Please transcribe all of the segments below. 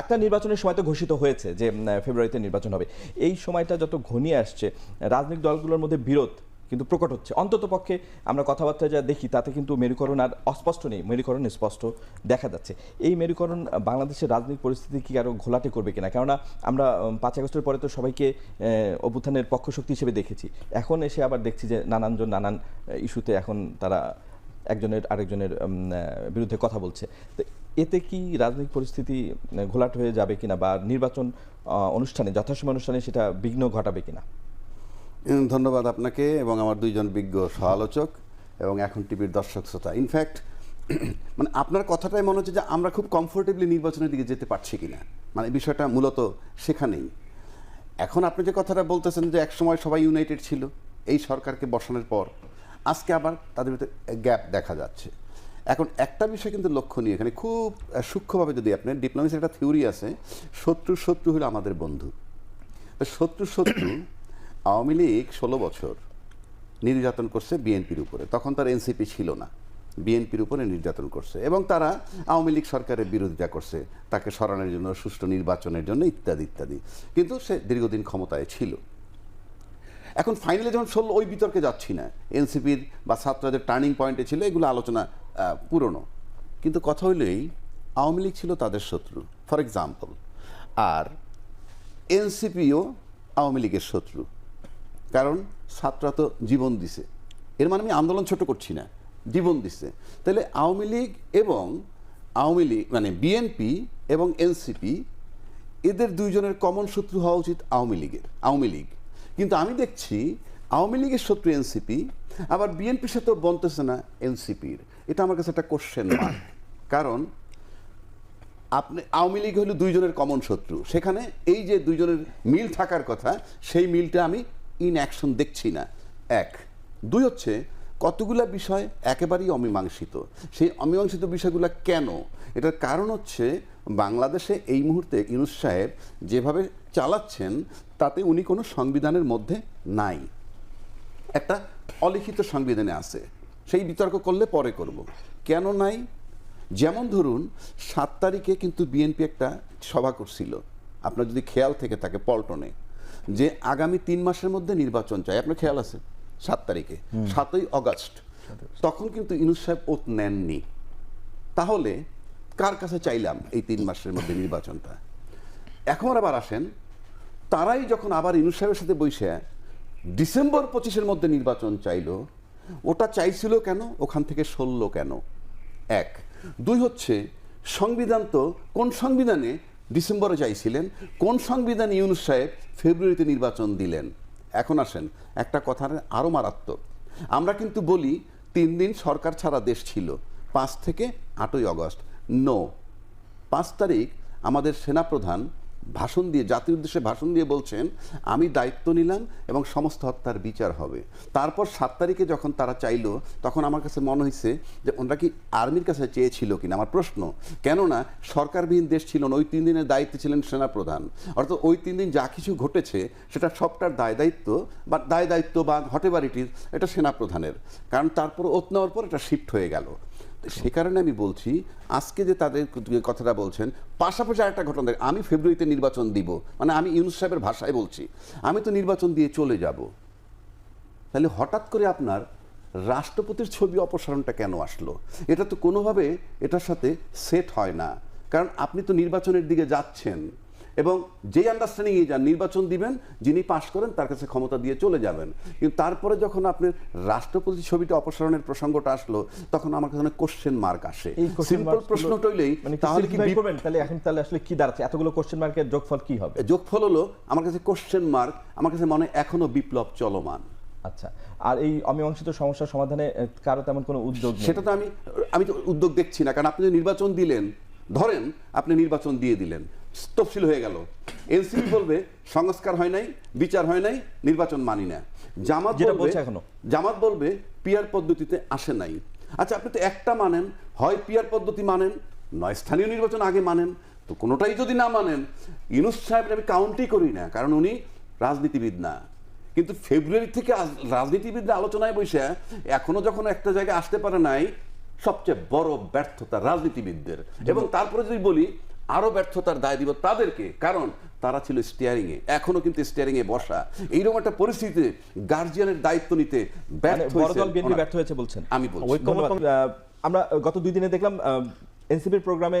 একটা নির্বাচনের সময় তো ঘোষিত হয়েছে যে ফেব্রুয়ারিতে নির্বাচন হবে। এই সময়টা যত ঘনিয়ে আসছে, রাজনৈতিক দলগুলোর মধ্যে বিরোধ কিন্তু প্রকট হচ্ছে। অন্তত পক্ষে আমরা কথাবার্তা যা দেখি, তাতে কিন্তু মেরুকরণ আর অস্পষ্ট নেই। মেরুকরণ স্পষ্ট দেখা যাচ্ছে। এই মেরুকরণ বাংলাদেশের রাজনৈতিক পরিস্থিতি কি আরও ঘোলাটে করবে কিনা? কেননা আমরা পাঁচ আগস্টের পরে তো সবাইকে অভ্যুত্থানের পক্ষ শক্তি হিসেবে দেখেছি। এখন এসে আবার দেখছি যে, নানানজন নানান ইস্যুতে এখন তারা একজনের আরেকজনের বিরুদ্ধে কথা বলছে। তো এতে কি রাজনৈতিক পরিস্থিতি ঘোলাট হয়ে যাবে কিনা বা নির্বাচন অনুষ্ঠানে, যথাসময় অনুষ্ঠানে সেটা বিঘ্ন ঘটাবে কিনা? ধন্যবাদ আপনাকে এবং আমার দুইজন বিজ্ঞ সহালোচক এবং এখন টিভির দর্শক শ্রোতা। ইনফ্যাক্ট মানে আপনার কথাটাই মনে হচ্ছে যে আমরা খুব কমফোর্টেবলি নির্বাচনের দিকে যেতে পারছি কিনা। মানে বিষয়টা মূলত সেখানেই। এখন আপনি যে কথাটা বলতেছেন যে একসময় সবাই ইউনাইটেড ছিল, এই সরকারকে বসানোর পর, আজকে আবার তাদের ভিতরে গ্যাপ দেখা যাচ্ছে। এখন একটা বিষয় কিন্তু লক্ষণীয় এখানে খুব সূক্ষ্মভাবে যদি আপনি ডিপ্লোমেসির একটা থিওরি আছে শত্রু শত্রু হলো আমাদের বন্ধু। শত্রু শত্রু আওয়ামী লীগ ষোলো বছর নির্যাতন করছে বিএনপির উপরে। তখন তার এনসিপি ছিল না। বিএনপির উপরে নির্যাতন করছে এবং তারা আওয়ামী লীগ সরকারের বিরোধিতা করছে তাকে সরানোর জন্য সুষ্ঠু নির্বাচনের জন্য ইত্যাদি ইত্যাদি। কিন্তু সে দীর্ঘদিন ক্ষমতায় ছিল। এখন ফাইনালে যখন ষোলো ওই বিতর্কে যাচ্ছি না। এনসিপির বা ছাত্রদের টার্নিং পয়েন্টে ছিল এগুলো আলোচনা পুরনো। কিন্তু কথা হইলেই আওয়ামী লীগ ছিল তাদের শত্রু, ফর এক্সাম্পল আর এনসিপিও আওয়ামী লীগের শত্রু। কারণ ছাত্ররা তো জীবন দিছে। এর মানে আমি আন্দোলন ছোট করছি না, জীবন দিছে। তাহলে আওয়ামী লীগ এবং আওয়ামী লীগ মানে বিএনপি এবং এনসিপি, এদের দুইজনের কমন শত্রু হওয়া উচিত আওয়ামী লীগের, আওয়ামী লীগ। কিন্তু আমি দেখছি আওয়ামী লীগের শত্রু এনসিপি, আবার বিএনপির সাথেও বনতেছে না এনসিপির। এটা আমার কাছে একটা কোশ্চেন মার্ক কারণ আপনি, আওয়ামী লীগ হলো দুইজনের কমন শত্রু। সেখানে এই যে দুইজনের মিল থাকার কথা, সেই মিলটা আমি ইন অ্যাকশন দেখছি না। এক। দুই হচ্ছে, কতগুলা বিষয় একেবারেই অমীমাংসিত। সেই অমীমাংসিত বিষয়গুলো কেন? এটার কারণ হচ্ছে, বাংলাদেশে এই মুহূর্তে ইউনুস সাহেব যেভাবে চালাচ্ছেন, তাতে উনি কোনো সংবিধানের মধ্যে নাই। একটা অলিখিত সংবিধানে আছে। সেই বিতর্ক করলে পরে করব। কেন নাই? যেমন ধরুন সাত তারিখে কিন্তু বিএনপি একটা সভা করছিল। আপনার যদি খেয়াল থেকে থাকে পল্টনে যে আগামী তিন মাসের মধ্যে নির্বাচন চাই। আপনার খেয়াল আছে? সাত তারিখে। সাতই অগাস্ট। তখন কিন্তু ইনুস সাহেব ওত নেননি। তাহলে কার কাছে চাইলাম এই তিন মাসের মধ্যে নির্বাচনটা? এখন আবার আসেন তারাই যখন আবার ইনুস সাহেবের সাথে বসে ডিসেম্বর পঁচিশের মধ্যে নির্বাচন চাইলো ওটা চাইছিল কেন? ওখান থেকে সরল কেন? এক। দুই হচ্ছে, সংবিধান তো কোন সংবিধানে ডিসেম্বরে চাইছিলেন, কোন সংবিধান ইউনুস সাহেব ফেব্রুয়ারিতে নির্বাচন দিলেন? এখন আসেন, একটা কথার আরও মারাত্মক। আমরা কিন্তু বলি, তিন দিন সরকার ছাড়া দেশ ছিল, পাঁচ থেকে আটই অগস্ট। নো। পাঁচ তারিখ আমাদের সেনাপ্রধান ভাষণ দিয়ে, জাতির উদ্দেশ্যে ভাষণ দিয়ে বলছেন, আমি দায়িত্ব নিলাম এবং সমস্ত হত্যার বিচার হবে। তারপর সাত তারিখে যখন তারা চাইলো, তখন আমার কাছে মনে হয়েছে যে ওনারা কি আর্মির কাছে চেয়েছিল কিনা? আমার প্রশ্ন, কেননা সরকারবিহীন দেশ ছিল না, ওই তিন দিনের দায়িত্বে ছিলেন সেনাপ্রধান। অর্থাৎ ওই তিন দিন যা কিছু ঘটেছে, সেটা সবটার দায় দায়িত্ব, বা দায় দায়িত্ব বা হটেবার এটা সেনাপ্রধানের। কারণ তারপর ওত নেওয়ার পর এটা শিফট হয়ে গেল। সে কারণে আমি বলছি, আজকে যে তাদের কথাটা বলছেন, পাশাপাশি আরেকটা ঘটনা দেখ, আমি ফেব্রুয়ারিতে নির্বাচন দিব মানে আমি ইউনুস সাহেবের ভাষায় বলছি, আমি তো নির্বাচন দিয়ে চলে যাব। তাহলে হঠাৎ করে আপনার রাষ্ট্রপতির ছবি অপসারণটা কেন আসলো? এটা তো কোনোভাবে এটার সাথে সেট হয় না। কারণ আপনি তো নির্বাচনের দিকে যাচ্ছেন। এবং যেই আন্ডারস্ট্যান্ডিংয়ে যান নির্বাচন দিবেন যিনি পাশ করেন তার কাছে ক্ষমতা দিয়ে চলে যাবেন। কিন্তু তারপরে যখন আপনি রাষ্ট্রপতি ছবিটা অপসারণের প্রসঙ্গটা আসলো তখন আমার কাছে কোশ্চেন মার্ক আসে। সিম্পল প্রশ্ন টইলেই মানে তাহলে কি করবেন? তাহলে এখন তাহলে আসলে কি দাঁড়াচ্ছে? এতগুলো কোশ্চেন মার্কের যোগফল কি হবে? যোগফল হলো আমার কাছে কোশ্চেন মার্ক আমার কাছে মনে হয় এখনও বিপ্লব চলমান। আচ্ছা আর এই অমীমাংসিত সমস্যার সমাধানে কারও তেমন কোনো উদ্যোগ সেটা তো আমি আমি তো উদ্যোগ দেখছি না কারণ আপনি যে নির্বাচন দিলেন ধরেন আপনি নির্বাচন দিয়ে দিলেন তফসিল হয়ে গেল। এনসিপি বলবে সংস্কার হয় নাই বিচার হয় নাই নির্বাচন মানি না। জামাত বলবে এখনও। জামাত বলবে পিয়ার পদ্ধতিতে আসে নাই। আচ্ছা আপনি তো একটা মানেন হয় পিয়ার পদ্ধতি মানেন নয় স্থানীয় নির্বাচন আগে মানেন তো কোনোটাই যদি না মানেন ইউনুস সাহেবের আমি কাউন্টই করি না কারণ উনি রাজনীতিবিদ না। কিন্তু ফেব্রুয়ারি থেকে রাজনীতিবিদরা আলোচনায় বসে এখনও যখন একটা জায়গায় আসতে পারে নাই সবচেয়ে বড় ব্যর্থতা রাজনীতিবিদদের। এবং তারপরে যদি বলি আরও ব্যর্থতার দায় দিব তাদেরকে কারণ তারা ছিল স্টিয়ারিং এ এখনও কিন্তু স্টিয়ারিং এ বসা। এইরকম একটা পরিস্থিতিতে গার্জিয়ানের দায়িত্ব নিতে মানে ব্যর্থ হয়েছে বলছেন। আমি আমরা গত দুই দিনে দেখলাম এনসিপির প্রোগ্রামে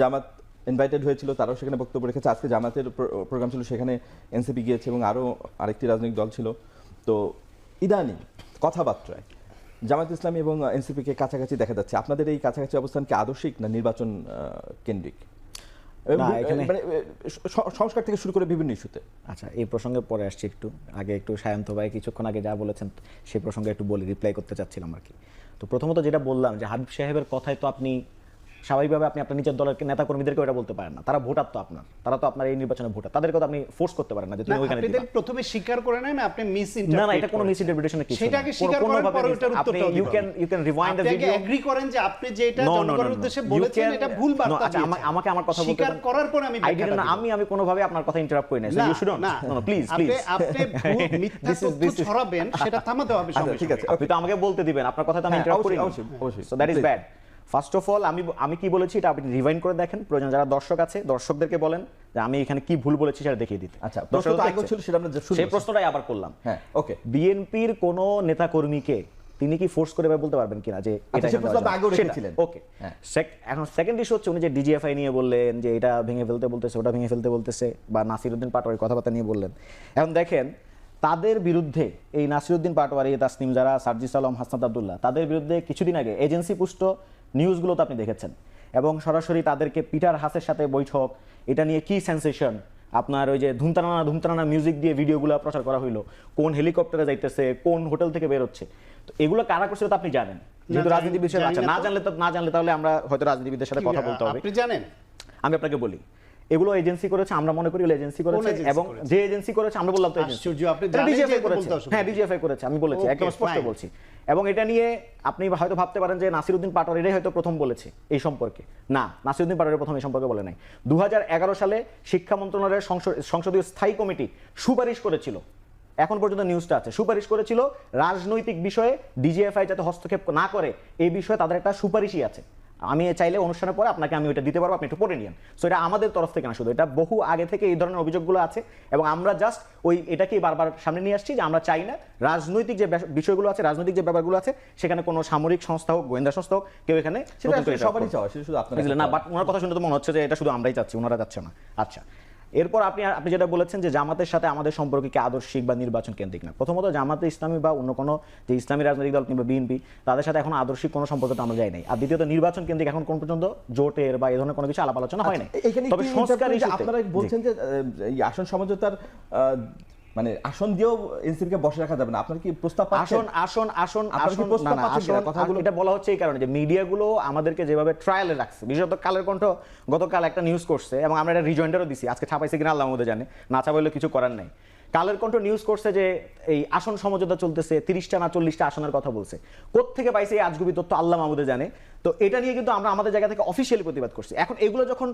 জামাত ইনভাইটেড হয়েছিল তারাও সেখানে বক্তব্য রেখেছে। আজকে জামাতের প্রোগ্রাম ছিল সেখানে এনসিপি গিয়েছে এবং আরও আরেকটি রাজনৈতিক দল ছিল। তো ইদানিং কথাবার্তায় জামাত ইসলামী এবং এনসিপিকে কাছাকাছি দেখা যাচ্ছে। আপনাদের এই কাছাকাছি অবস্থান কি আদর্শিক না নির্বাচন কেন্দ্রিক? মানে সংস্কার থেকে শুরু করে বিভিন্ন ইস্যুতে। আচ্ছা এই প্রসঙ্গে পরে আসছি একটু। আগে একটু সায়ন্ত ভাই কিছুক্ষণ আগে যা বলেছেন সেই প্রসঙ্গে একটু বলে রিপ্লাই করতে চাচ্ছিলাম আর কি। তো প্রথমত যেটা বললাম যে হাবিব সাহেবের কথায় তো আপনি স্বাভাবিকভাবে আপনি আপনার নিজের দলের নেতা কর্মীদেরকে ওটা বলতে পারেন না। তারা ভোটার তো আপনার। তারা তো আপনার এই নির্বাচনে ভোটার। তাদেরকে তো আপনি ফোর্স করতে পারেন না যে তুমি ওইখানে দিবা। প্রথমে স্বীকার করে নেন আপনি মিস না না এটা কোনো মিস ইন্টারপ্রিটেশনের কিছু সেটাকে স্বীকার কোনো- করার পরে ওটার আপনি you can you can rewind the আপনি ভিডিও এগ্রি করেন যে আপনি no, no, জনগণের উদ্দেশ্যে বলেছেন এটা ভুল বার্তা আচ্ছা, দিয়েছেন। আমাকে আমার কথা বলতে স্বীকার করার পরে আমি didn't- দিব। আমি আমি কোনোভাবে আপনার কথা ইন্টারাপ্ট করি না না, ইউ শুডন্ট না। নো প্লিজ প্লিজ আপনি ভুল মিথ্যা তথ্য ছড়াবেন সেটা থামাতে হবে আচ্ছা, ঠিক আছে। আপনি তো আমাকে বলতে দিবেন আপনার কথা তো আমি হ্যাঁ, ইন্টারাপ্ট করি অবশ্যই, অবশ্যই, অবশ্যই। So that is bad first of all আমি আমি কি বলেছি এটা আপনি রিভাইন্ড করে দেখেন। প্রয়োজন যারা দর্শক আছে দর্শকদেরকে বলেন যে আমি এখানে কি ভুল বলেছি সেটা দেখিয়ে দিতে। আচ্ছা ছিল সেটা আমরা সেই প্রশ্নটাই আবার করলাম। হ্যাঁ ওকে বিএনপির কোন নেতা কর্মীকে তিনি কি ফোর্স করে বলতে পারবেন কিনা যে আচ্ছা। ওকে হ্যাঁ। এখন সেকেন্ড ইস্যু হচ্ছে উনি যে ডিজিএফআই নিয়ে বললেন যে এটা ভেঙে ফেলতে বলতেছে ওটা ভেঙে ফেলতে বলতেছে বা নাসিরউদ্দিন পাটোয়ারি কথাবার্তা নিয়ে বললেন। এখন দেখেন তাদের বিরুদ্ধে এই নাসিরউদ্দিন পাটোয়ারি তাসনিম যারা সার্জিস আলম হাসনাত আবদুল্লাহ তাদের বিরুদ্ধে কিছুদিন আগে এজেন্সি পুষ্ট নিউজগুলো তো আপনি দেখেছেন। এবং সরাসরি তাদেরকে পিটার হাসের সাথে বৈঠক এটা নিয়ে কি সেন্সেশন আপনার ওই যে ধুমতানা ধুমতানা মিউজিক দিয়ে ভিডিওগুলো প্রচার করা হইল কোন হেলিকপ্টারে যাইতেছে কোন হোটেল থেকে বেরোচ্ছে। তো এগুলো কারা করছে তো আপনি জানেন? যেহেতু রাজনীতিবিদ রাজনীতি বিষয়ে না জানলে তো না জানলে তাহলে আমরা হয়তো রাজনীতিবিদদের সাথে কথা বলতে হবে। আপনি জানেন? আমি আপনাকে বলি এগুলো এজেন্সি করেছে আমরা মনে করি এগুলো এজেন্সি করেছে এবং যে এজেন্সি করেছে আমরা বললাম তো। আশ্চর্য, আপনি জানেন DGFI করেছে। হ্যাঁ। ডিজিএফআই করেছে আমি বলেছি একদম স্পষ্ট বলছি। এবং এটা নিয়ে আপনি হয়তো ভাবতে পারেন যে নাসিরউদ্দিন পাটোয়ারিরাই হয়তো প্রথম বলেছে এই সম্পর্কে। না নাসিরউদ্দিন পাটোয়ারি প্রথম এই সম্পর্কে বলে নাই। দু হাজার এগারো সালে শিক্ষা মন্ত্রণালয়ের সংসদ- সংসদীয় স্থায়ী কমিটি সুপারিশ করেছিল। এখন পর্যন্ত নিউজটা আছে। সুপারিশ করেছিল রাজনৈতিক বিষয়ে ডিজিএফআই যাতে হস্তক্ষেপ না করে এই বিষয়ে তাদের একটা সুপারিশই আছে। আমি চাইলে অনুষ্ঠানের পরে আপনাকে আমি ওইটা দিতে পারব আপনি একটু পড়ে নিন সো এটা আমাদের তরফ থেকে না শুধু এটা বহু আগে থেকে এই ধরনের অভিযোগগুলো আছে এবং আমরা জাস্ট ওই এটাকেই বারবার সামনে নিয়ে আসছি যে আমরা চাই না রাজনৈতিক যে বিষয়গুলো আছে রাজনৈতিক যে ব্যাপারগুলো আছে সেখানে কোনো সামরিক সংস্থা হোক গোয়েন্দা সংস্থা হোক কেউ এখানে সেটা সবারই চাওয়া শুধু আপনার না বাট ওনার কথা শুনে তো মনে হচ্ছে যে এটা শুধু আমরাই চাচ্ছি ওনারা চাচ্ছে না। আচ্ছা। এরপর আপনি আপনি যেটা বলেছেন যে জামাতের সাথে আমাদের সম্পর্কে কি আদর্শিক বা নির্বাচন কেন্দ্রিক না। প্রথমত জামাতে ইসলামী বা অন্য কোনো যে ইসলামী রাজনৈতিক দল কিংবা বিএনপি তাদের সাথে এখন আদর্শিক কোনো সম্পর্ক তো আমরা যাই নাই। আর দ্বিতীয়ত নির্বাচন কেন্দ্রিক এখন কোন পর্যন্ত জোটের বা এই ধরনের কোনো কিছু আলাপ আলোচনা হয় নাই। আচ্ছা, তবে সংস্কার ইস্যুতে- আপনারা বলছেন যে আসন সমঝোতার আহ, মানে আসন দিয়েও এনসিপিকে বসে রাখা যাবে না। আপনার কি প্রস্তাব আসন আসন আসন আসন কথাগুলো- এটা বলা হচ্ছে এই কারণে যে মিডিয়াগুলো আমাদেরকে যেভাবে ট্রায়ালে রাখছে বিশেষত কালের কণ্ঠ গতকাল একটা নিউজ করছে এবং আমরা এটা রিজয়েন্ডারও দিছি আজকে ছাপাইছে কিনা আল্লাহ মধ্যে জানে না ছাপাইলে কিছু করার নাই। কালের কণ্ঠ নিউজ করছে যে এই আসন সমঝোতা চলতেছে তিরিশটা না চল্লিশটা আসনের কথা বলছে। কোত্থেকে পাইছে এই আজগুবি তথ্য আল্লাহ মাহমুদে জানে। তো এটা নিয়ে কিন্তু আমরা আমাদের জায়গা থেকে অফিসিয়ালি প্রতিবাদ করছি। এখন এগুলো যখন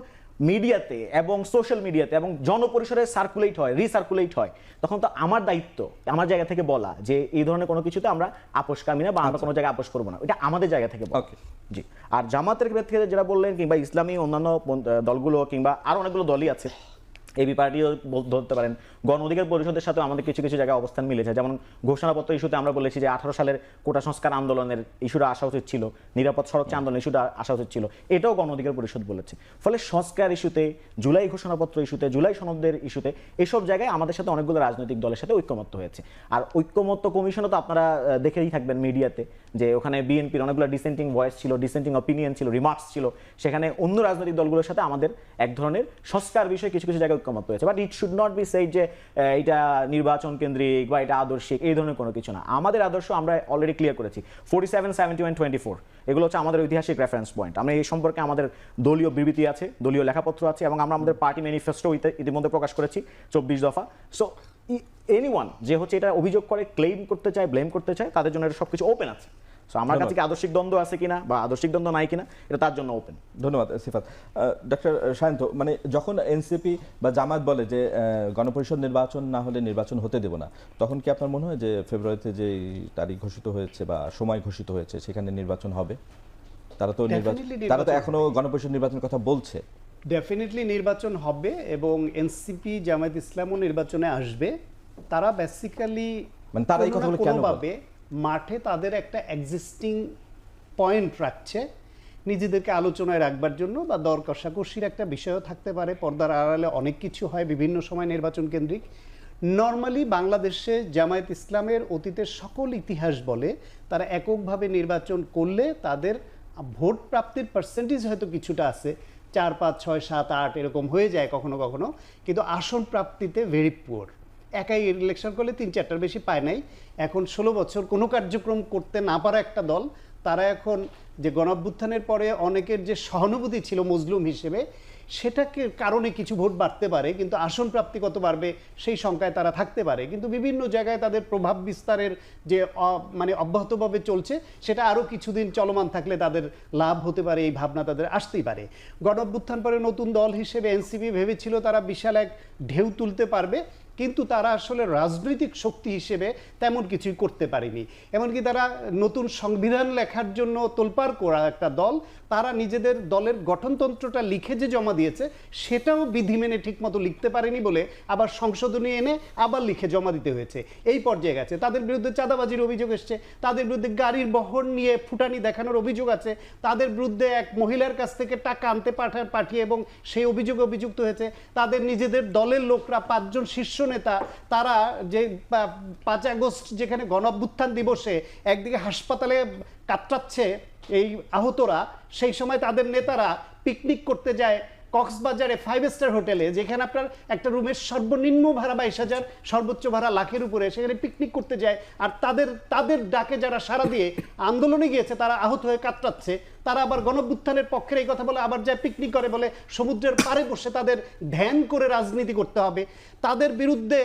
মিডিয়াতে এবং সোশ্যাল মিডিয়াতে এবং জনপরিসরে সার্কুলেট হয় রিসার্কুলেট হয় তখন তো আমার দায়িত্ব আমার জায়গা থেকে বলা যে এই ধরনের কোনো কিছুতে আমরা আপোষ কামি না বা আমরা কোনো জায়গায় আপোষ করব না। এটা আমাদের জায়গা থেকে বলা। জি। আর জামাতের ক্ষেত্রে যেটা বললেন কিংবা ইসলামী অন্যান্য দলগুলো কিংবা আরও অনেকগুলো দলই আছে এবি পার্টিও ধরতে পারেন। গণ অধিকার পরিষদের সাথে আমাদের কিছু কিছু জায়গায় অবস্থান মিলেছে। যেমন ঘোষণাপত্র ইস্যুতে আমরা বলেছি যে আঠারো সালের কোটা সংস্কার আন্দোলনের ইস্যুটা আসা উচিত ছিল। নিরাপদ সড়ক আন্দোলন ইস্যুটা আসা উচিত ছিল। এটাও গণ অধিকার পরিষদ বলেছে। ফলে সংস্কার ইস্যুতে জুলাই ঘোষণাপত্র ইস্যুতে জুলাই সনদের ইস্যুতে এসব জায়গায় আমাদের সাথে অনেকগুলো রাজনৈতিক দলের সাথে ঐক্যমত্য হয়েছে। আর ঐক্যমত্য কমিশনও তো আপনারা দেখেই থাকবেন মিডিয়াতে যে ওখানে বিএনপির অনেকগুলো ডিসেন্টিং ভয়েস ছিল ডিসেন্টিং অপিনিয়ন ছিল রিমার্কস ছিল। সেখানে অন্য রাজনৈতিক দলগুলোর সাথে আমাদের এক ধরনের সংস্কার বিষয়ে কিছু কিছু জায়গায় ঐক্যমত হয়েছে but it should not be সেই যে এটা নির্বাচন কেন্দ্রিক বা এটা আদর্শিক, এই ধরনের কোনো কিছু না। আমাদের আদর্শ আমরা অলরেডি ক্লিয়ার করেছি। Forty seven seventy one twenty four এগুলো হচ্ছে আমাদের ঐতিহাসিক রেফারেন্স পয়েন্ট আমরা এই সম্পর্কে আমাদের দলীয় বিবৃতি আছে, দলীয় লেখাপত্র আছে, এবং আমরা আমাদের পার্টি ম্যানিফেস্টো ইতিমধ্যে প্রকাশ করেছি চব্বিশ দফা। সো এনিওয়ান যে হচ্ছে এটা অভিযোগ করে ক্লেম করতে চায় ব্লেম করতে চায়, তাদের জন্য এটা সবকিছু ওপেন আছে। সো আমার কাছে কি আদর্শিক দ্বন্দ্ব আছে কিনা বা আদর্শিক দ্বন্দ্ব নাই কিনা এটা তার জন্য ওপেন ধন্যবাদ সিফাত। ডক্টর সায়ন্ত মানে যখন এনসিপি বা জামাত বলে যে গণপরিষদ নির্বাচন না হলে নির্বাচন হতে দেব না তখন কি আপনার মনে হয় যে ফেব্রুয়ারিতে যে তারিখ ঘোষিত হয়েছে বা সময় ঘোষিত হয়েছে সেখানে নির্বাচন হবে? তারা তো নির্বাচন তারা তো এখনও গণপরিষদ নির্বাচনের কথা বলছে। ডেফিনেটলি নির্বাচন হবে এবং এনসিপি জামায়াত ইসলামও নির্বাচনে আসবে। তারা বেসিক্যালি মানে তারা এই কথাগুলো কেন বলে? মাঠে তাদের একটা এক্সিস্টিং পয়েন্ট রাখছে। নিজেদেরকে আলোচনায় রাখবার জন্য বা দর কষাকষির একটা বিষয়ও থাকতে পারে। পর্দার আড়ালে অনেক কিছু হয় বিভিন্ন সময় নির্বাচন কেন্দ্রিক। নর্মালি বাংলাদেশে জামায়াত ইসলামের অতীতের সকল ইতিহাস বলে তারা এককভাবে নির্বাচন করলে তাদের ভোট প্রাপ্তির পার্সেন্টেজ হয়তো কিছুটা আছে। চার, পাঁচ, ছয়, সাত, আট এরকম হয়ে যায় কখনো কখনো। কিন্তু আসন প্রাপ্তিতে ভেরি পুয়ার একাই ইলেকশন করলে তিন চারটার বেশি পায় নাই। এখন ষোলো বছর কোনো কার্যক্রম করতে না পারা একটা দল, তারা এখন যে গণঅভ্যুত্থানের পরে অনেকের যে সহানুভূতি ছিল মজলুম হিসেবে, সেটাকে কারণে কিছু ভোট বাড়তে পারে, কিন্তু আসন প্রাপ্তি কত বাড়বে সেই সংখ্যায় তারা থাকতে পারে। কিন্তু বিভিন্ন জায়গায় তাদের প্রভাব বিস্তারের যে মানে অব্যাহতভাবে চলছে, সেটা আরও কিছুদিন চলমান থাকলে তাদের লাভ হতে পারে, এই ভাবনা তাদের আসতেই পারে। গণঅভ্যুত্থান পরে নতুন দল হিসেবে এনসিপি ভেবেছিল তারা বিশাল এক ঢেউ তুলতে পারবে কিন্তু তারা আসলে রাজনৈতিক শক্তি হিসেবে তেমন কিছুই করতে পারেনি। এমনকি তারা নতুন সংবিধান লেখার জন্য তোলপাড় করা একটা দল, তারা নিজেদের দলের গঠনতন্ত্রটা লিখে যে জমা দিয়েছে, সেটাও বিধি মেনে ঠিকমতো লিখতে পারেনি বলে আবার সংশোধনী এনে আবার লিখে জমা দিতে হয়েছে। এই পর্যায়ে গেছে। তাদের বিরুদ্ধে চাঁদাবাজির অভিযোগ এসছে। তাদের বিরুদ্ধে গাড়ির বহর নিয়ে ফুটানি দেখানোর অভিযোগ আছে। তাদের বিরুদ্ধে এক মহিলার কাছ থেকে টাকা আনতে পাঠা, পাঠিয়ে এবং সেই অভিযোগে অভিযুক্ত হয়েছে। তাদের নিজেদের দলের লোকরা পাঁচজন শীর্ষ নেতা তারা যে পাঁচ আগস্ট যেখানে গণঅভ্যুত্থান দিবসে একদিকে হাসপাতালে কাতরাচ্ছে এই আহতরা, সেই সময় তাদের নেতারা পিকনিক করতে যায়। কক্সবাজারে ফাইভ স্টার হোটেলে যেখানে আপনার একটা রুমের সর্বনিম্ন ভাড়া বাইশ হাজার, সর্বোচ্চ ভাড়া লাখের উপরে, সেখানে পিকনিক করতে যায়। আর তাদের তাদের ডাকে যারা সারা দিয়ে আন্দোলনে গিয়েছে, তারা আহত হয়ে কাতরাচ্ছে। তারা আবার গণভ্যুত্থানের পক্ষের এই কথা বলে আবার যায় পিকনিক করে বলে সমুদ্রের পাড়ে বসে তাদের ধ্যান করে রাজনীতি করতে হবে। তাদের বিরুদ্ধে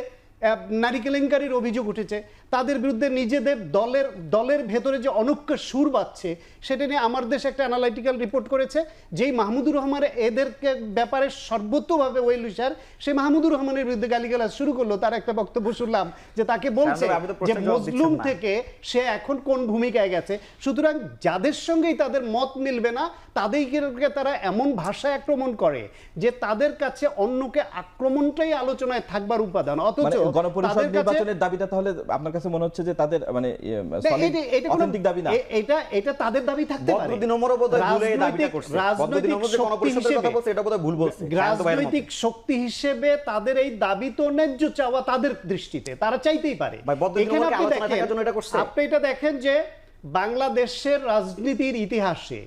নারী কেলেঙ্কারির অভিযোগ উঠেছে। তাদের বিরুদ্ধে নিজেদের দলের দলের ভেতরে যে অনৈক্য সুর বাচ্ছে সেটা নিয়ে আমার দেশ একটা অ্যানালাইটিক্যাল রিপোর্ট করেছে। যেই মাহমুদুর রহমান এদেরকে ব্যাপারে সর্বত্রভাবে ওয়েল উইশার সে মাহমুদুর রহমানের বিরুদ্ধে গালিগালাজ শুরু করল। তার একটা বক্তব্য শুনলাম যে তাকে বলছে শাহানূর, যে মজলুম থেকে সে এখন কোন ভূমিকায় গেছে? সুতরাং যাদের সঙ্গেই তাদের মত মিলবে না তাদেরকে তারা এমন ভাষায় আক্রমণ করে যে তাদের কাছে অন্যকে আক্রমণটাই আলোচনায় থাকবার উপাদান। অথচ মানে গণপরিষদ নির্বাচনের দাবিটা তাহলে আপনার কাছে মনে হচ্ছে যে তাদের মানে না, এটা- এটা কোনো- অথেন্টিক দাবি না? এটা এটা তাদের দাবি থাকতে পারে। বদরুদ্দিন ওমরও বোধহয় ভুলে এই দাবিটা রাজনৈতিক- করছে। রাজনৈতিক ওমর যে শক্তি গণপরিষদের কথা হিসেবে- বলছে এটা বোধহয় ভুল বলছে। রাজনৈতিক শক্তি হিসেবে তাদের এই দাবি তো ন্যায্য চাওয়া তাদের দৃষ্টিতে তারা চাইতেই পারে। এখানে আপনি দেখেন- জন্য এটা করছে? আপনি এটা দেখেন যে বাংলাদেশের রাজনীতির ইতিহাসে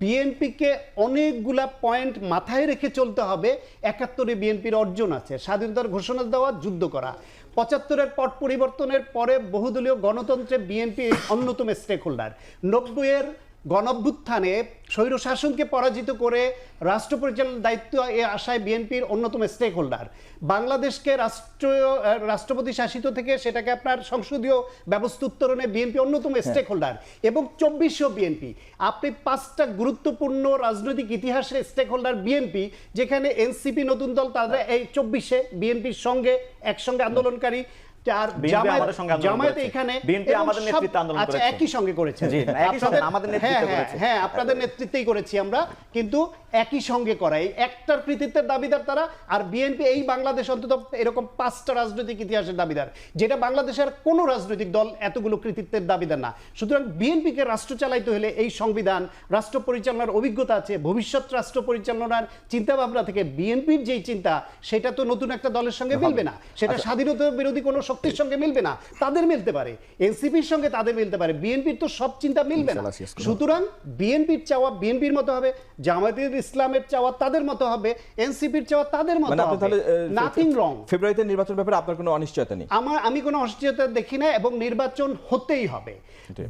বিএনপিকে অনেকগুলা পয়েন্ট মাথায় রেখে চলতে হবে। একাত্তরে বিএনপির অর্জন আছে। স্বাধীনতার ঘোষণা দেওয়া, যুদ্ধ করা। পঁচাত্তরের পট পরিবর্তনের পরে বহুদলীয় গণতন্ত্রে বিএনপি অন্যতম স্টেক হোল্ডার নব্বইয়ের গণঅভ্যুত্থানে স্বৈর শাসনকে পরাজিত করে রাষ্ট্র পরিচালনার দায়িত্ব এ আশায় বিএনপির অন্যতম স্টেক হোল্ডার বাংলাদেশকে রাষ্ট্রীয় রাষ্ট্রপতি শাসিত থেকে সেটাকে আপনার সংসদীয় ব্যবস্থা উত্তরণে বিএনপি অন্যতম স্টেক হোল্ডার এবং চব্বিশশো বিএনপি। আপনি পাঁচটা গুরুত্বপূর্ণ রাজনৈতিক ইতিহাসের স্টেক হোল্ডার বিএনপি যেখানে এনসিপি নতুন দল তাদের এই চব্বিশে বিএনপির সঙ্গে একসঙ্গে আন্দোলনকারী। জামায়াত। এখানে আমাদের নেতৃত্বে আন্দোলন আচ্ছা করেছে। একই সঙ্গে করেছে জি, একই সঙ্গে আমাদের নেতৃত্বে হ্যাঁ, হ্যাঁ, করেছে। হ্যাঁ আপনাদের নেতৃত্বেই করেছি আমরা কিন্তু একই সঙ্গে করা এই একটার কৃতিত্বের দাবিদার তারা আর বিএনপি এই বাংলাদেশ অন্তত এরকম পাঁচটা রাজনৈতিক ইতিহাসের দাবিদার। যেটা বাংলাদেশের কোনো রাজনৈতিক দল এতগুলো কৃতিত্বের দাবিদার না। সুতরাং বিএনপিকে রাষ্ট্র চালাইতে হলে এই সংবিধান রাষ্ট্র পরিচালনার অভিজ্ঞতা আছে ভবিষ্যৎ রাষ্ট্র পরিচালনার চিন্তা ভাবনা থেকে বিএনপির যেই চিন্তা সেটা তো নতুন একটা দলের সঙ্গে মিলবে না। সেটা স্বাধীনতা বিরোধী কোনো শক্তির সঙ্গে মিলবে না তাদের মিলতে পারে। এনসিপির সঙ্গে তাদের মিলতে পারে। বিএনপির তো সব চিন্তা মিলবে না। সুতরাং বিএনপির চাওয়া বিএনপির মতো হবে জামায়াতের ইসলামের চাওয়া তাদের মতো হবে এনসিপির চাওয়া তাদের মানে মতো হবে। নাথিং রং ফেব্রুয়ারিতে নির্বাচন ব্যাপারে আপনার কোনো অনিশ্চয়তা নেই? আমার আমি কোনো অনিশ্চয়তা দেখি না এবং নির্বাচন হতেই হবে।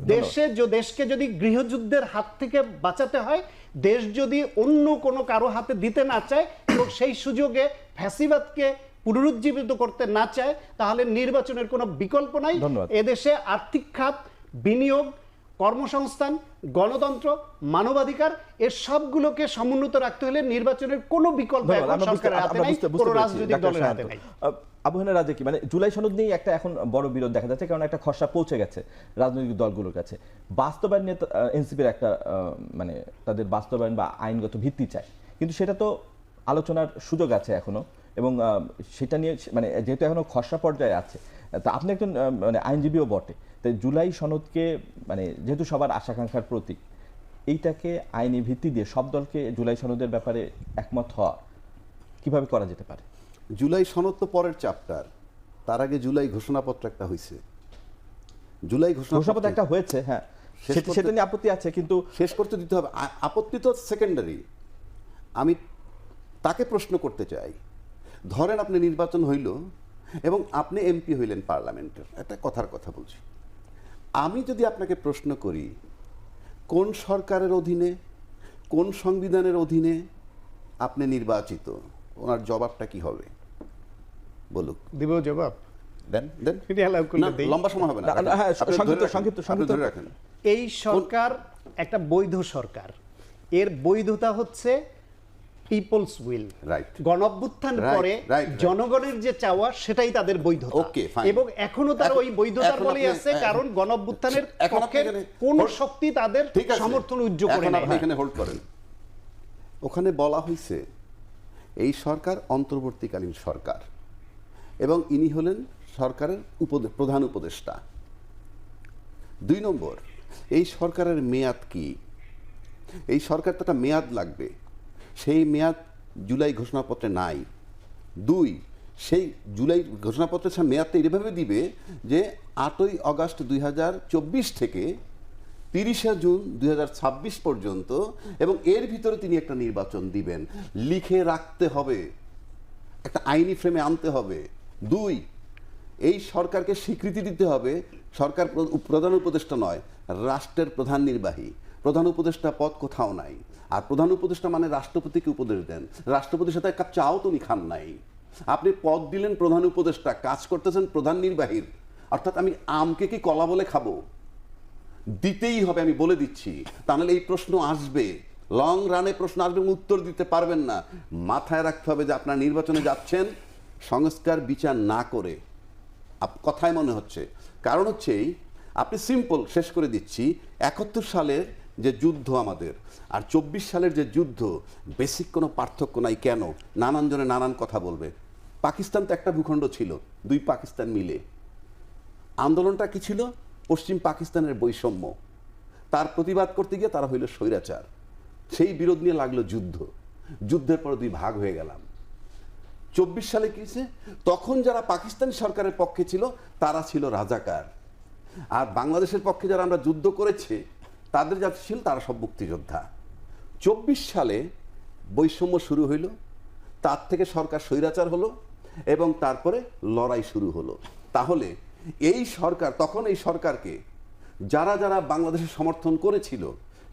দেশে য- দেশকে যদি গৃহযুদ্ধের হাত থেকে বাঁচাতে হয় দেশ যদি অন্য কোনো কারও হাতে দিতে না চায় এবং সেই সুযোগে ফ্যাসিবাদকে পুনরুজ্জীবিত করতে না চায় তাহলে নির্বাচনের কোনো বিকল্প নাই। এদেশে আর্থিক খাত বিনিয়োগ কর্মসংস্থান গণতন্ত্র মানবাধিকার এর সবগুলোকে সমুন্নত রাখতে হলে নির্বাচনের কোনো বিকল্প ধন্যবাদ। এখন সরকারের হাতে নাই বুঝতে- বুঝতে কোনো রাজনৈতিক দলের হাতে নাই। আহ, আবু কি? মানে জুলাই সনদ নিয়ে একটা এখন বড় বিরোধ দেখা যাচ্ছে কারণ একটা খসড়া পৌঁছে গেছে রাজনৈতিক দলগুলোর কাছে। বাস্তবায়ন নিয়ে এনসিপির একটা আহ, মানে তাদের বাস্তবায়ন বা আইনগত ভিত্তি চায়। কিন্তু সেটা তো আলোচনার সুযোগ আছে এখনও। এবং সেটা নিয়ে মানে যেহেতু এখনও খসড়া পর্যায়ে আছে তা আপনি একজন মানে আইনজীবীও বটে। তাই জুলাই সনদকে মানে যেহেতু সবার আশাকাঙ্ক্ষার প্রতীক এইটাকে আইনি ভিত্তি দিয়ে সব দলকে জুলাই সনদের ব্যাপারে একমত হওয়া কীভাবে করা যেতে পারে? জুলাই সনদ তো পরের চ্যাপ্টার। তার আগে জুলাই ঘোষণাপত্র একটা হয়েছে জুলাই ঘোষণাপত্র একটা হয়েছে হ্যাঁ। সেটা- সেটা নিয়ে আপত্তি আছে কিন্তু শেষ করতে দিতে হবে। আপত্তি তো সেকেন্ডারি আমি তাকে প্রশ্ন করতে চাই। ধরেন আপনি নির্বাচন হইল এবং আপনি এমপি হইলেন পার্লামেন্টের। একটা কথার কথা বলছি। আমি যদি আপনাকে প্রশ্ন করি কোন সরকারের অধীনে কোন সংবিধানের অধীনে আপনি নির্বাচিত? ওনার জবাবটা কি হবে? বলুক। দিব জবাব? দেন দেন। লম্বা সময় হবে না হ্যাঁ, সংক্ষিপ্ত, সংক্ষিপ্ত, সংক্ষিপ্ত। রাখেন। এই সরকার একটা বৈধ সরকার। এর বৈধতা হচ্ছে পিপলস উইল Right. গণঅভ্যুত্থান পরে. জনগণের যে চাওয়া সেটাই তাদের বৈধতা fine. এবং এখনও তার ওই বৈধতার বলেই আছে কারণ গণঅভ্যুত্থানের পক্ষে কোন শক্তি তাদের সমর্থন উজ্জ করে না। এখানে হোল্ড করেন ওখানে বলা হয়েছে এই সরকার অন্তর্বর্তীকালীন সরকার এবং ইনি হলেন সরকারের প্রধান উপদেষ্টা দুই নম্বর এই সরকারের মেয়াদ কি এই সরকার তো একটা মেয়াদ লাগবে সেই মেয়াদ জুলাই ঘোষণাপত্রে নাই। দুই, সেই জুলাই ঘোষণাপত্রের সে মেয়াদটা এইভাবে দিবে যে আটই আগস্ট দুই থেকে তিরিশে জুন দুই হাজার ছাব্বিশ পর্যন্ত এবং এর ভিতরে তিনি একটা নির্বাচন দিবেন। লিখে রাখতে হবে। একটা আইনি ফ্রেমে আনতে হবে। দুই, এই সরকারকে স্বীকৃতি দিতে হবে। সরকার প্রধান উপদেষ্টা নয়, রাষ্ট্রের প্রধান নির্বাহী। প্রধান উপদেষ্টা পদ কোথাও নাই। আর প্রধান উপদেষ্টা মানে রাষ্ট্রপতিকে উপদেশ দেন। রাষ্ট্রপতির সাথে কাপ চাও তো খান নাই। আপনি পদ দিলেন প্রধান উপদেষ্টা কাজ করতেছেন প্রধান নির্বাহীর। অর্থাৎ আমি আমকে কি কলা বলে খাব? দিতেই হবে আমি বলে দিচ্ছি। তাহলে এই প্রশ্ন আসবে। লং রানে প্রশ্ন আসবে উত্তর দিতে পারবেন না। মাথায় রাখতে হবে যে আপনার নির্বাচনে যাচ্ছেন সংস্কার বিচার না করে। কথায় মনে হচ্ছে। কারণ হচ্ছে এই, আপনি সিম্পল শেষ করে দিচ্ছি। একাত্তর সালের যে যুদ্ধ আমাদের। আর চব্বিশ সালের যে যুদ্ধ বেসিক কোনো পার্থক্য নাই কেন? নানান জনে নানান কথা বলবে। পাকিস্তান তো একটা ভূখণ্ড ছিল, দুই পাকিস্তান মিলে। আন্দোলনটা কি ছিল? পশ্চিম পাকিস্তানের বৈষম্য। তার প্রতিবাদ করতে গিয়ে তারা হইল স্বৈরাচার। সেই বিরোধ নিয়ে লাগল যুদ্ধ। যুদ্ধের পর দুই ভাগ হয়ে গেলাম। চব্বিশ সালে কি হয়েছে? তখন যারা পাকিস্তান সরকারের পক্ষে ছিল, তারা ছিল রাজাকার। আর বাংলাদেশের পক্ষে যারা আমরা যুদ্ধ করেছে তাদের যারা ছিল তারা সব মুক্তিযোদ্ধা। চব্বিশ সালে বৈষম্য শুরু হইল, তার থেকে সরকার স্বৈরাচার হলো এবং তারপরে লড়াই শুরু হলো। তাহলে এই সরকার, তখন এই সরকারকে যারা যারা বাংলাদেশের সমর্থন করেছিল,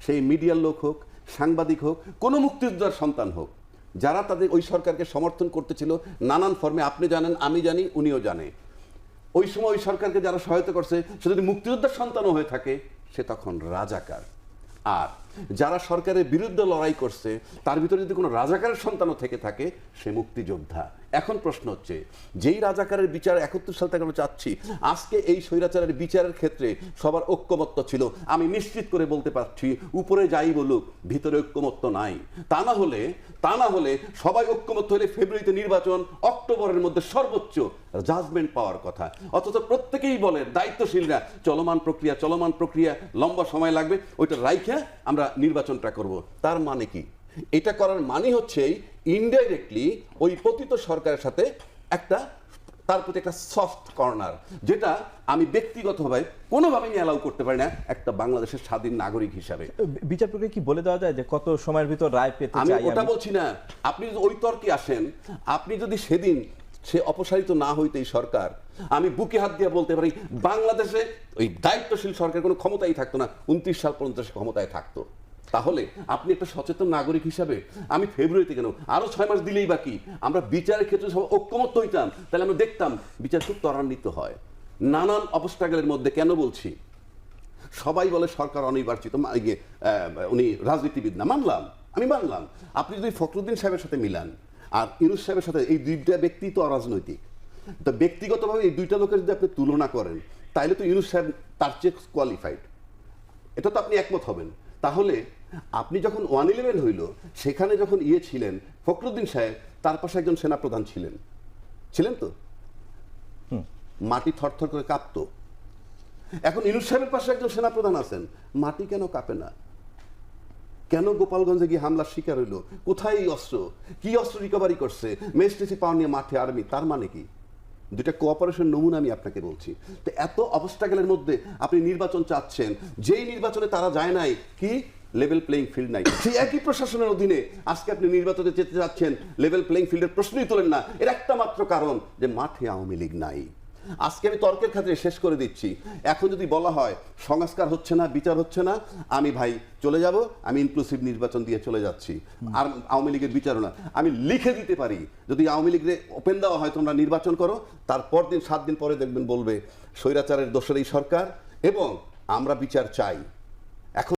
সেই মিডিয়ার লোক হোক, সাংবাদিক হোক, কোনো মুক্তিযোদ্ধার সন্তান হোক, যারা তাদের ওই সরকারকে সমর্থন করতেছিল, নানান ফর্মে, আপনি জানেন, আমি জানি, উনিও জানে। ওই সময় ওই সরকারকে যারা সহায়তা করছে সে যদি মুক্তিযোদ্ধার সন্তানও হয়ে থাকে। সে তখন রাজাকার। আর যারা সরকারের বিরুদ্ধে লড়াই করছে, তার ভিতরে যদি কোনো রাজাকারের সন্তানও থেকে থাকে, সে মুক্তিযোদ্ধা। এখন প্রশ্ন হচ্ছে, যেই রাজাকারের বিচার একাত্তর সাল থেকে আমরা চাচ্ছি, আজকে এই স্বৈরাচারের বিচারের ক্ষেত্রে সবার ঐক্যমত্য ছিল। আমি নিশ্চিত করে বলতে পারছি, উপরে যাই বলুক, ভিতরে ঐক্যমত্য নাই। তা না হলে, তা না হলে সবাই ঐক্যমত্য হলে ফেব্রুয়ারিতে নির্বাচন, অক্টোবরের মধ্যে সর্বোচ্চ জাজমেন্ট পাওয়ার কথা। অথচ প্রত্যেকেই বলেন দায়িত্বশীলরা, চলমান প্রক্রিয়া চলমান প্রক্রিয়া, লম্বা সময় লাগবে, ওইটা রাইখে আমরা নির্বাচনটা করব। তার মানে কি? এটা করার মানে হচ্ছে ইনডাইরেক্টলি ওই পতিত সরকারের সাথে একটা তার প্রতি একটা সফট কর্নার যেটা আমি ব্যক্তিগতভাবে কোনোভাবেই অ্যালাউ করতে পারি না একটা বাংলাদেশের স্বাধীন নাগরিক হিসাবে। বিচার প্রক্রিয়া কি বলে দেওয়া যায় যে কত সময়ের ভিতর রায় পেতে আমি ওটা বলছি না। আপনি যদি ওই তর্কে আসেন আপনি যদি সেদিন সে অপসারিত না হইতে এই সরকার আমি বুকে হাত দিয়ে বলতে পারি বাংলাদেশে ওই দায়িত্বশীল সরকার কোনো ক্ষমতাই থাকতো না উনত্রিশ সাল পর্যন্ত সে ক্ষমতায় থাকতো। তাহলে আপনি একটা সচেতন নাগরিক হিসাবে আমি ফেব্রুয়ারিতে কেন? আরও ছয় মাস দিলেই বাকি আমরা বিচারের ক্ষেত্রে সব ঐক্যমত্য হইতাম। তাহলে আমরা দেখতাম বিচার খুব ত্বরান্বিত হয়। নানান অবস্ট্রাগলের মধ্যে কেন বলছি? সবাই বলে সরকার অনির্বাচিত ইয়ে, উনি রাজনীতিবিদ না মানলাম আমি মানলাম। আপনি যদি ফখরুদ্দিন সাহেবের সাথে মিলান আর ইউনুস সাহেবের সাথে এই দুইটা ব্যক্তি তো অরাজনৈতিক। তো ব্যক্তিগতভাবে এই দুইটা লোকের যদি আপনি তুলনা করেন তাহলে তো ইউনুস সাহেব তার চেয়ে কোয়ালিফাইড এটা তো আপনি একমত হবেন। তাহলে আপনি যখন ওয়ান ইলেভেন হইল সেখানে যখন ইয়ে ছিলেন ফখরুদ্দিন সাহেব তার পাশে একজন সেনাপ্রধান ছিলেন। ছিলেন তো? মাটি থরথর করে কাঁপতো। এখন ইনুস সাহেবের পাশে একজন সেনাপ্রধান আছেন। মাটি কেন কাঁপে না? কেন গোপালগঞ্জে গিয়ে হামলার শিকার হইল? কোথায় এই অস্ত্র? কি অস্ত্র রিকভারি করছে? মেস্টেসি পাওয়ার নিয়ে মাঠে আর্মি তার মানে কি? দুটা কোঅপারেশন নমুনা আমি আপনাকে বলছি। তো এত অবস্টাকেলের মধ্যে আপনি নির্বাচন চাচ্ছেন। যেই নির্বাচনে তারা যায় নাই কি লেভেল প্লেইং ফিল্ড নাই। সেই একই প্রশাসনের অধীনে আজকে আপনি নির্বাচনে যেতে যাচ্ছেন লেভেল প্লেইং ফিল্ডের প্রশ্নই তোলেন না। এর একটা মাত্র কারণ যে মাঠে আওয়ামী লীগ নাই। আজকে আমি তর্কের খাতিরে শেষ করে দিচ্ছি। এখন যদি বলা হয় সংস্কার হচ্ছে না বিচার হচ্ছে না আমি ভাই চলে যাব আমি ইনক্লুসিভ নির্বাচন দিয়ে চলে যাচ্ছি। আর আওয়ামী লীগের বিচারও না। আমি লিখে দিতে পারি যদি আওয়ামী লীগের ওপেন দেওয়া হয় তোমরা নির্বাচন করো তারপর দিন সাত দিন পরে দেখবেন বলবে স্বৈরাচারের দোষের এই সরকার এবং আমরা বিচার চাই।